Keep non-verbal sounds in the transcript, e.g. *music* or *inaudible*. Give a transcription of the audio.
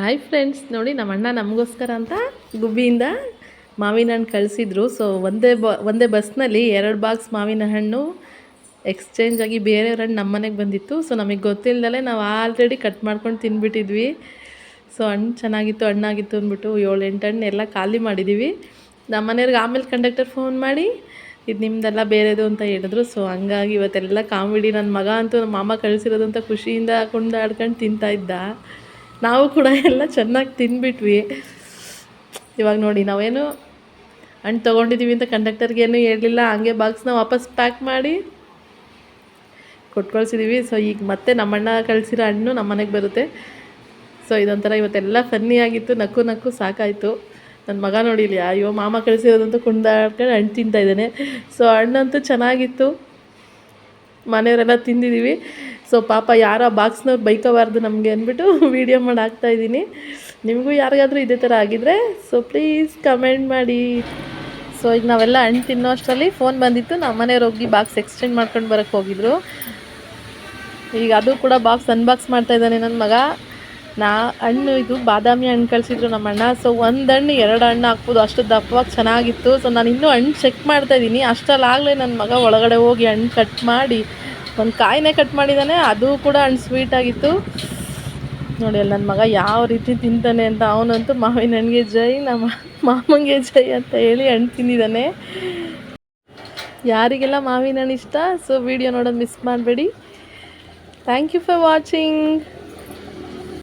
Hi friends ನೋಡಿ ನಮ್ಮ ಅಣ್ಣ ನಮಗೋಸ್ಕರ ಅಂತ ಗುಬ್ಬಿಯಿಂದ ಮಾವಿನ ಹಣ್ಣು ಕಳಿಸಿದ್ರು. ಸೊ ಒಂದೇ ಬ, ಒಂದೇ ಬಸ್ನಲ್ಲಿ ಎರಡು ಬಾಕ್ಸ್ ಮಾವಿನ ಹಣ್ಣು ಎಕ್ಸ್ಚೇಂಜ್ ಆಗಿ ಬೇರೆಯವ್ರ ಹಣ್ಣು ನಮ್ಮ ಮನೆಗೆ ಬಂದಿತ್ತು. ಸೊ ನಮಗೆ ಗೊತ್ತಿಲ್ಲದಲೇ ನಾವು ಆಲ್ರೆಡಿ ಕಟ್ ಮಾಡ್ಕೊಂಡು ತಿಂದ್ಬಿಟ್ಟಿದ್ವಿ ಸೊ ಹಣ್ಣು ಚೆನ್ನಾಗಿತ್ತು, ಹಣ್ಣಾಗಿತ್ತು ಅಂದ್ಬಿಟ್ಟು ಏಳು ಎಂಟು ಹಣ್ಣು ಎಲ್ಲ ಖಾಲಿ ಮಾಡಿದ್ದೀವಿ ನಮ್ಮ ಮನೆಯವ್ರಿಗೆ ಆಮೇಲೆ ಕಂಡಕ್ಟರ್ ಫೋನ್ ಮಾಡಿ, ಇದು ನಿಮ್ದೆಲ್ಲ ಬೇರೆದು ಅಂತ ಹೇಳಿದ್ರು. ಸೊ ಹಂಗಾಗಿ ಇವತ್ತೆಲ್ಲ ಕಾಮಿಡಿ ನನ್ನ ಮಗ ಅಂತೂ ನಮ್ಮ ಮಾಮ ಕಳಿಸಿರೋದು ಅಂತ ಖುಷಿಯಿಂದ ಕುಂಡಾಡ್ಕೊಂಡು ತಿಂತಾ ಇದ್ದ. ನಾವು ಕೂಡ ಎಲ್ಲ ಚೆನ್ನಾಗಿ ತಿಂದ್ಬಿಟ್ವಿ ಇವಾಗ ನೋಡಿ, ನಾವೇನು ಹಣ್ಣು ತೊಗೊಂಡಿದ್ದೀವಿ ಅಂತ ಕಂಡಕ್ಟರ್ಗೆ ಏನು ಹೇಳಲಿಲ್ಲ. ಹಂಗೆ ಬಾಕ್ಸ್ನ ವಾಪಸ್ ಪ್ಯಾಕ್ ಮಾಡಿ ಕೊಟ್ಕೊಳ್ಸಿದ್ದೀವಿ ಸೊ ಈಗ ಮತ್ತೆ ನಮ್ಮಣ್ಣ ಕಳಿಸಿರೋ ಹಣ್ಣು ನಮ್ಮ ಮನೆಗೆ ಬರುತ್ತೆ. ಸೊ ಇದೊಂಥರ ಇವತ್ತೆಲ್ಲ ಫನ್ನಿ ಆಗಿತ್ತು. ನಕ್ಕು ನಕ್ಕು ಸಾಕಾಯಿತು. ನನ್ನ ಮಗ ನೋಡಿಲ್ಲ ಅಯ್ಯೋ, ಮಾಮ ಕಳಿಸಿರೋದಂತೂ ಕುಂದಾಡ್ಕೊಂಡು ಹಣ್ಣು ತಿಂತಾ ಇದ್ದಾನೆ. ಸೊ ಹಣ್ಣಂತೂ ಚೆನ್ನಾಗಿತ್ತು. ಮನೆಯವರೆಲ್ಲ ತಿಂದಿದ್ದೀವಿ. ಸೊ ಪಾಪ ಯಾರೋ ಬಾಕ್ಸ್ನವ್ರು ಬೈಕೋಬಾರ್ದು ನಮಗೆ ಅಂದ್ಬಿಟ್ಟು *laughs* ವೀಡಿಯೋ ಮಾಡಿ ಹಾಕ್ತಾ ಇದ್ದೀನಿ. ನಿಮಗೂ ಯಾರಿಗಾದರೂ ಇದೇ ಥರ ಆಗಿದ್ರೆ ಸೊ ಪ್ಲೀಸ್ ಕಮೆಂಟ್ ಮಾಡಿ. ಸೊ ಈಗ ನಾವೆಲ್ಲ ಹಣ್ಣು ತಿನ್ನೋ ಅಷ್ಟರಲ್ಲಿ ಫೋನ್ ಬಂದಿತ್ತು. ನಮ್ಮ ಮನೆಯವ್ರು ಹೋಗಿ ಬಾಕ್ಸ್ ಎಕ್ಸ್ಚೇಂಜ್ ಮಾಡ್ಕೊಂಡು ಬರೋಕ್ಕೆ ಹೋಗಿದ್ರು. ಈಗ ಅದು ಕೂಡ ಬಾಕ್ಸ್ ಅನ್ಬಾಕ್ಸ್ ಮಾಡ್ತಾ ಇದ್ದಾನೆ ನನ್ನ ಮಗ. ನಾ ಹಣ್ಣು ಇದು ಬಾದಾಮಿ ಹಣ್ಣು ಕಳಿಸಿದ್ರು ನಮ್ಮ ಅಣ್ಣ. ಸೊ ಒಂದು ಹಣ್ಣು, ಎರಡು ಹಣ್ಣು ಹಾಕ್ಬೋದು. ಅಷ್ಟು ದಪ್ಪವಾಗಿ ಚೆನ್ನಾಗಿತ್ತು. ಸೊ ನಾನು ಇನ್ನೂ ಹಣ್ಣು ಚೆಕ್ ಮಾಡ್ತಾ ಇದ್ದೀನಿ. ಅಷ್ಟರಲ್ಲಾಗಲೇ ನನ್ನ ಮಗ ಒಳಗಡೆ ಹೋಗಿ ಹಣ್ಣು ಕಟ್ ಮಾಡಿ ಒಂದು ಕಾಯಿನೇ ಕಟ್ ಮಾಡಿದ್ದಾನೆ ಅದು ಕೂಡ ಹಣ್ಣು ಸ್ವೀಟ್ ಆಗಿತ್ತು. ನೋಡಿ ನನ್ನ ಮಗ ಯಾವ ರೀತಿ ತಿಂತಾನೆ ಅಂತ, ಅವನಂತೂ ಮಾವಿನ ಹಣ್ಣಿಗೆ ಜೈ, ನಮ್ಮ ಮಾಮಂಗೆ ಜೈ ಅಂತ ಹೇಳಿ ಹಣ್ಣು ತಿಂದಿದ್ದಾನೆ ಯಾರಿಗೆಲ್ಲ ಮಾವಿನ ಹಣ್ಣು ಇಷ್ಟ, ಸೊ ವಿಡಿಯೋ ನೋಡೋದು ಮಿಸ್ ಮಾಡಬೇಡಿ. Thank you for watching